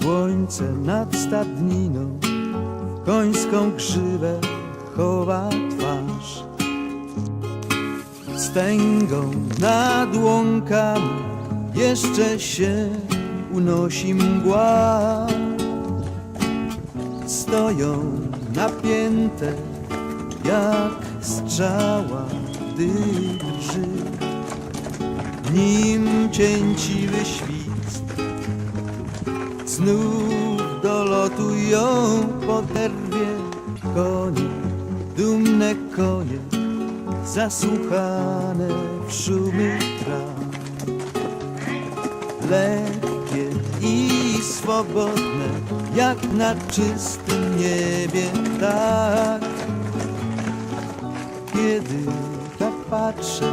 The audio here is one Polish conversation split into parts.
Słońce nad stadniną w końską grzywę chowa twarz. Stęgą nad łąkami jeszcze się unosi mgła. Stoją napięte jak strzała, gdy drży. Nim cięciwy świst Znów dolotują po derwie konie Dumne konie zasłuchane w szumie traw Lekkie i swobodne jak na czystym niebie tak. Kiedy tak patrzę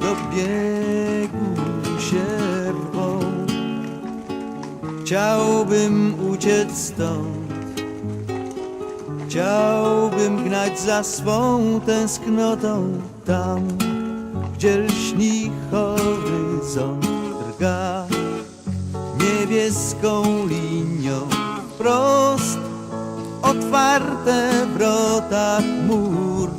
do biegu Chciałbym uciec stąd, chciałbym gnać za swą tęsknotą tam, gdzie lśni horyzont drga. Niebieską linią wprost otwarte wrota chmur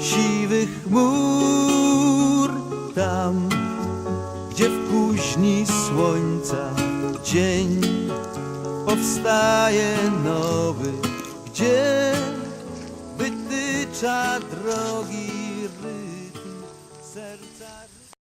siwych chmur tam, gdzie w kuźni słońca dzień powstaje nowy, gdzie wytycza drogi rytm serca.